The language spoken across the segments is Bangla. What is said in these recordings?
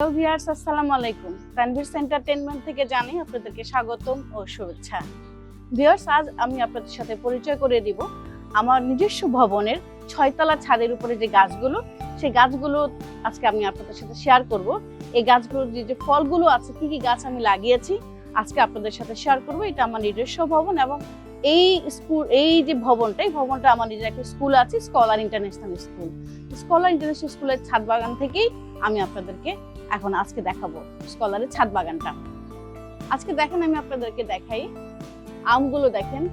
হ্যালো ভিউয়ার্স আসসালামু আলাইকুম। তানভীর এন্টারটেইনমেন্ট থেকে জানি আপনাদেরকে স্বাগতম ও শুভেচ্ছা। আজ আমি আপনাদের সাথে পরিচয় করে দিব আমার নিজস্ব ভবনের ছয়তলা ছাদের উপরে যে গাছগুলো, সেই গাছগুলো আজকে আমি আপনাদের সাথে শেয়ার করব। এই গাছগুলোর যে যে ফলগুলো আছে, কি কি গাছ আমি লাগিয়েছি, আজকে আপনাদের সাথে শেয়ার করব। এটা আমার নিজস্ব ভবন এবং এই স্কুল, এই যে ভবনটা, এই ভবনটা আমার নিজের একটা স্কুল আছে scholar international school scholar international স্কুলের ছাদ বাগান থেকেই আমি আপনাদেরকে এখন আজকে দেখাবো স্কলারের ছাদ বাগানটা। আজকে দেখেন আমি আপনাদেরকে দেখাই, আমগুলো দেখেন।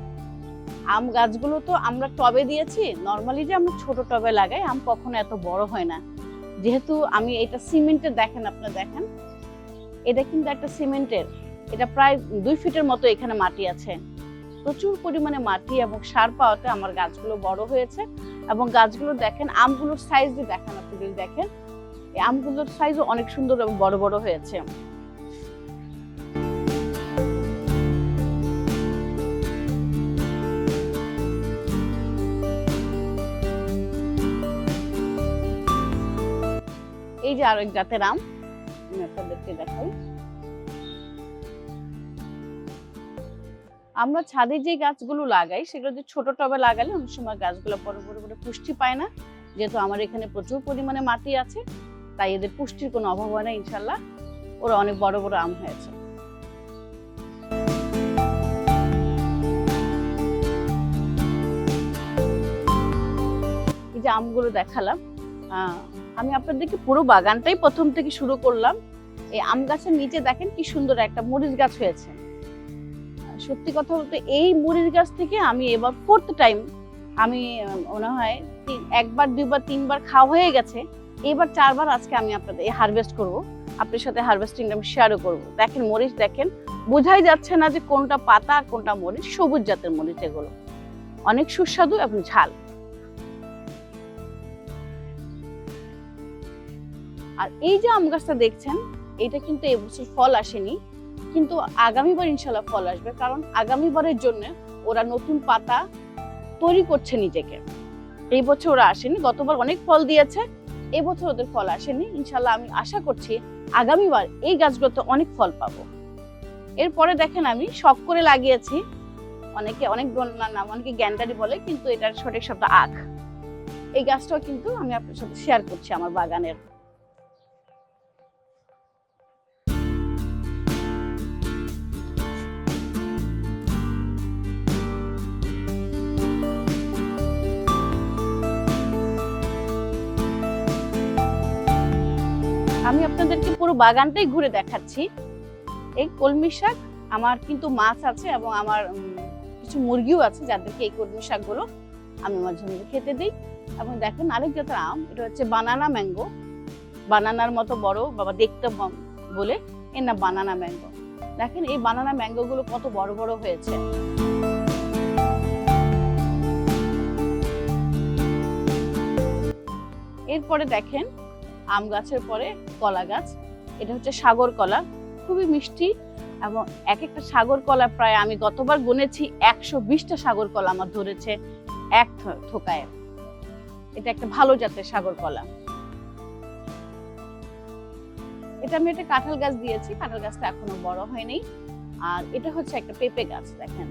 আম গাছগুলো তো আমরা টবে দিয়েছি নর্মালি যে আমরা ছোট টবে লাগাই, আম কখনো এত বড় হয় না। যেহেতু আমি এটা সিমেন্টের দেখেন, আপনারা দেখেন। এটা কিন্তু একটা সিমেন্টের, এটা প্রায় দুই ফিটের মতো এখানে মাটি আছে। প্রচুর পরিমাণে মাটি এবং সার পাওয়াতে আমার গাছগুলো বড় হয়েছে। এবং গাছগুলো দেখেন, আমগুলোর সাইজ দিয়ে দেখেন, আপনি যদি দেখেন এই আমগুলোর সাইজও অনেক সুন্দর এবং বড় বড় হয়েছে। এই যে আরেক জাতের আম আপনাদেরকে দেখাই। আমরা ছাদে যে গাছগুলো লাগাই, সেগুলো যে ছোট টবে লাগালে অনেক সময় গাছগুলো বড় করে পুষ্টি পায় না। যেহেতু আমার এখানে প্রচুর পরিমাণে মাটি আছে তাই এদের পুষ্টির কোনো অভাব হয় না, ইনশাল্লাহ। ওরা অনেক বড় বড় আম হয়েছে। এই যে আমগুলো দেখালাম আমি আপনাদেরকে পুরো বাগানটাই প্রথম থেকে শুরু করলাম। এই আম গাছের নিচে দেখেন কি সুন্দর একটা মরিচ গাছ হয়েছে। সত্যি কথা বলতে এই মরিচ গাছ থেকে আমি এবার ফোর্থ টাইম আমি মনে হয় একবার, দুইবার, তিনবার খাওয়া হয়ে গেছে। এবার চারবার আজকে আমি আপনাদের হারভেস্ট করব। আপনার সাথে হারভেস্টিং আমি শেয়ারও করব। দেখেন, মরিচ দেখেন, বোঝাই যাচ্ছে না যে কোনটা পাতা আর কোনটা মরিচ, সবুজ জাতের মরিচ এগুলো। অনেক সুস্বাদু এবং ঝাল। আর এই যে আম গাছটা দেখছেন, এটা কিন্তু এবছর ফল আসেনি, কিন্তু আগামীবার ইনশাল্লাহ ফল আসবে, কারণ আগামীবারের জন্য ওরা নতুন পাতা তৈরি করছে নিজেকে। এই বছর ওরা আসেনি, গতবার অনেক ফল দিয়েছে এবছর ওদের ফল আসেনি। ইনশাল্লাহ আমি আশা করছি আগামীবার এই গাছগুলোতে অনেক ফল পাবো। এরপরে দেখেন আমি শখ করে লাগিয়েছি। অনেকে, অনেক জন- নাম অনেকে গ্যান্ডারি বলে, কিন্তু এটার সঠিক শব্দ আখ। এই গাছটাও কিন্তু আমি আপনার সাথে শেয়ার করছি আমার বাগানের। আমি আপনাদেরকে পুরো বাগানটাই ঘুরে দেখাচ্ছি। এই কলমি শাক, আমার কিন্তু মাছ আছে এবং আমার কিছু মুরগিও আছে যাদেরকে এই কলমি শাকগুলো আমি মাঝে মাঝে খেতে দিই। এবং দেখেন আরেক জাতের আম, এটা হচ্ছে বানানা ম্যাঙ্গো। বানানার মতো বড় বাবা দেখতে বলে এর না বানানা ম্যাঙ্গো। দেখেন এই বানানা ম্যাঙ্গো গুলো কত বড় বড় হয়েছে। এরপরে দেখেন আম গাছের পরে কলা গাছ। এটা হচ্ছে সাগর কলা, খুবই মিষ্টি এবং এক একটা সাগর কলা প্রায় আমি গতবার গুনেছি, একশো বিশটা সাগর কলা আমার ধরেছে এক থোকায়। এটা একটা ভালো জাতের সাগর কলা। এটা আমি একটা কাঁঠাল গাছ দিয়েছি, কাঁঠাল গাছটা এখনও বড় হয়নি। আর এটা হচ্ছে একটা পেঁপে গাছ, দেখেন।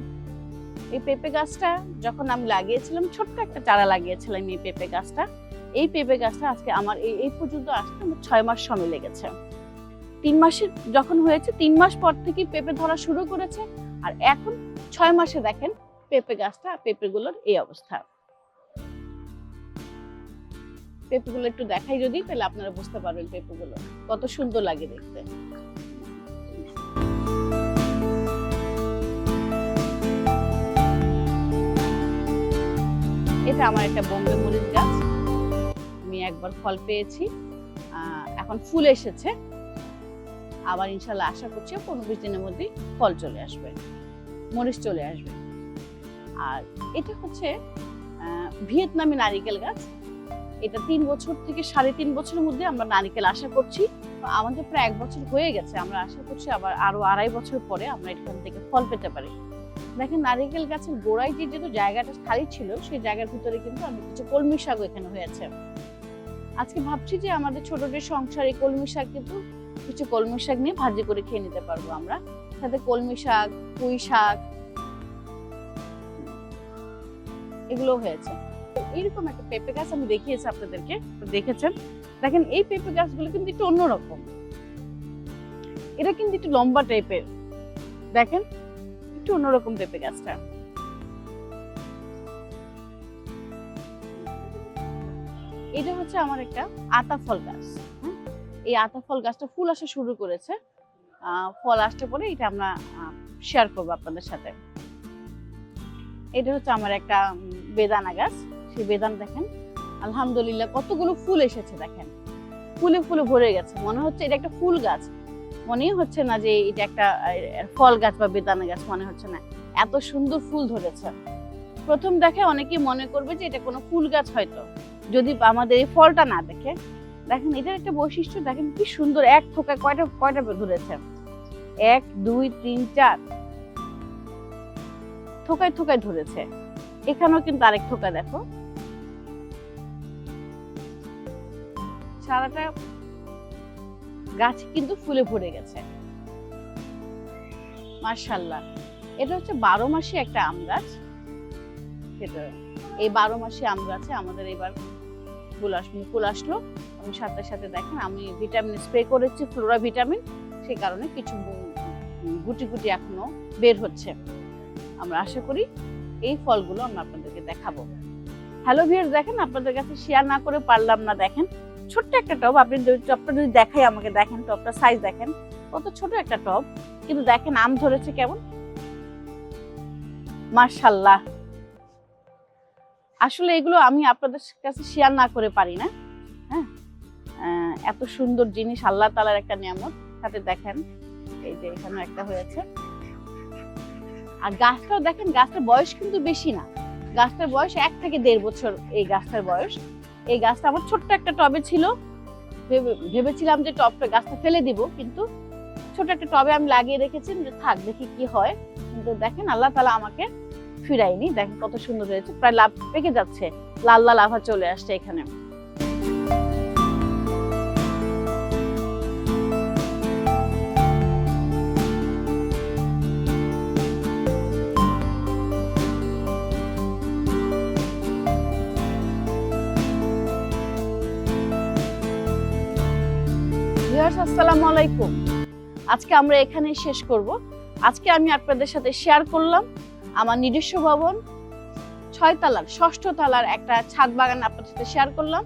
এই পেঁপে গাছটা যখন আমি লাগিয়েছিলাম, ছোট্ট একটা চারা লাগিয়েছিলাম এই পেঁপে গাছটা। এই পেঁপে গাছটা আজকে আমার এই এই পর্যন্ত আসতে আমার ছয় মাস সময় লেগেছে। তিন মাসের যখন হয়েছে, তিন মাস পর থেকে পেঁপে ধরা শুরু করেছে। আর এখন ছয় মাসে দেখেন পেঁপে গাছটা, পেঁপেগুলোর এই অবস্থা। পেঁপেগুলো একটু দেখাই যদি, তাহলে আপনারা বুঝতে পারবেন পেঁপেগুলো কত সুন্দর লাগে দেখতে। এটা আমার একটা বোম্বে মরিচ গাছ। একবার ফল পেয়েছি। এখন ফুল এসেছে। আবার ইনশাল্লাহ আশা করছি পনেরো বিশ দিনের মধ্যেই ফল চলে আসবে, মরিচ চলে আসবে। আর এটা হচ্ছে ভিয়েতনামি নারিকেল গাছ। এটা তিন বছর থেকে সাড়ে তিন বছরের মধ্যে আমরা নারিকেল আশা করছি। আমাদের প্রায় এক বছর হয়ে গেছে। আমরা আশা করছি আবার আরও আড়াই বছর পরে আমরা এখান থেকে ফল পেতে পারি। দেখেন নারিকেল গাছের গোড়ায় যে যেহেতু জায়গাটা খালি ছিল, সেই জায়গার ভিতরে কিন্তু আমি কিছু কলমি শাকও এখানে হয়েছে আজকে ভাবছি যে আমাদের ছোটদের সংসারে কলমি শাক কিন্তু কিছু কলমি শাক নিয়ে ভাজি করে খেয়ে নিতে পারব আমরা। সাথে কলমি শাক, পুঁই শাক এগুলো হয়েছে। এইরকম একটা পেঁপে গাছ আমি দেখিয়েছি আপনাদেরকে। দেখেছেন? দেখেন, এই পেঁপে গাছগুলো কিন্তু একটু অন্যরকম। এটা কিন্তু একটু লম্বা টাইপের দেখেন, একটু অন্যরকম পেঁপে গাছটা। এটা হচ্ছে আমার একটা আতা ফল গাছ? এই আতা ফল গাছটা ফুল আসা শুরু করেছে। ফল আসতে পরে এটা আমরা শেয়ার করব আপনাদের সাথে। এটা হচ্ছে আমার একটা বেদানা গাছ। সেই বেদানা দেখেন, আলহামদুলিল্লাহ কতগুলো ফুল এসেছে দেখেন। ফুলে ফুলে ভরে গেছে। মনে হচ্ছে এটা একটা ফুল গাছ। মনেই হচ্ছে না যে এটা একটা ফল গাছ বা বেদানা গাছ, মনে হচ্ছে না। এত সুন্দর ফুল ধরেছে। প্রথম দেখে অনেকেই মনে করবে যে এটা কোনো ফুল গাছ হয়তো। যদি আমাদের এই ফলটা না দেখে, দেখেন এটার একটা বৈশিষ্ট্য, দেখেন কি সুন্দর, এক থোকা কয়টা কয়টা ধরেছে? এক, দুই, তিন, চার। থোকায় থোকায় ধরেছে। এখানেও কিন্তু আরেক থোকা দেখো। সারাটা গাছ কিন্তু ফুলে ভরে গেছে। মার্শাল্লাহ এটা হচ্ছে বারো মাসে একটা আম গাছ। এই বারো মাসে আম গাছে আমাদের এবার ফুল আসলো ফুল আসলো। আমি সাথে সাথে দেখেন আমি ভিটামিন স্প্রে করেছি ফ্লোরা ভিটামিন সেই কারণে কিছু গুটি গুটি এখনও বের হচ্ছে। আমরা আশা করি এই ফলগুলো আমরা আপনাদেরকে দেখাবো। হ্যালো ভিউয়ার্স দেখেন আপনাদের কাছে শেয়ার না করে পারলাম না, দেখেন। ছোট্ট একটা টব, আপনি টবটা যদি দেখাই আমাকে, দেখেন টবটা সাইজ দেখেন। কত ছোট একটা টব। কিন্তু দেখেন আম ধরেছে কেমন? মার্শাল্লাহ আসলে এগুলো আমি আপনাদের কাছে শেয়ার না করে পারি না হ্যাঁ? এত সুন্দর জিনিস, আল্লাহ তালার একটা নিয়ামত, সাথে দেখেন, এই যে এখানে একটা হয়েছে। আর গাছটাও দেখেন, গাছটার বয়স কিন্তু বেশি না। গাছটার বয়স এক থেকে দেড় বছর এই গাছটার বয়স। এই গাছটা আমার ছোট্ট একটা টবে ছিল। ভেবে- ভেবেছিলাম যে টবটা গাছটা ফেলে দিব, কিন্তু ছোট একটা টবে আমি লাগিয়ে রেখেছি, যে থাক, দেখি কি হয়। কিন্তু দেখেন, আল্লাহ তালা আমাকে ফিরাইনি। দেখেন কত সুন্দর হয়েছে। প্রায় লাভ পেকে যাচ্ছে। লাল লাল আভা চলে আসছে এখানে। আসসালামু আলাইকুম। আজকে আমরা এখানে শেষ করব। আজকে আমি আপনাদের সাথে শেয়ার করলাম আমার নিজস্ব ভবন, ছয় তলার, ষষ্ঠ তলার একটা ছাদ বাগান আপনাদের সাথে শেয়ার করলাম।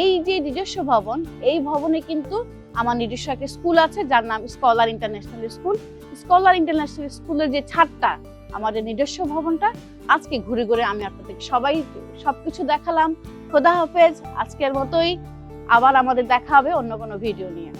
এই যে নিজস্ব ভবন, এই ভবনে কিন্তু আমার নিজস্ব একটা স্কুল আছে, যার নাম scholar international school scholar international স্কুলের যে ছাদটা আমাদের নিজস্ব ভবনটা, আজকে ঘুরে ঘুরে আমি আপনাদের সবাই সবকিছু দেখালাম। খোদা হাফেজ, আজকের মতোই আবার আমাদের দেখা হবে অন্য কোনো ভিডিও নিয়ে।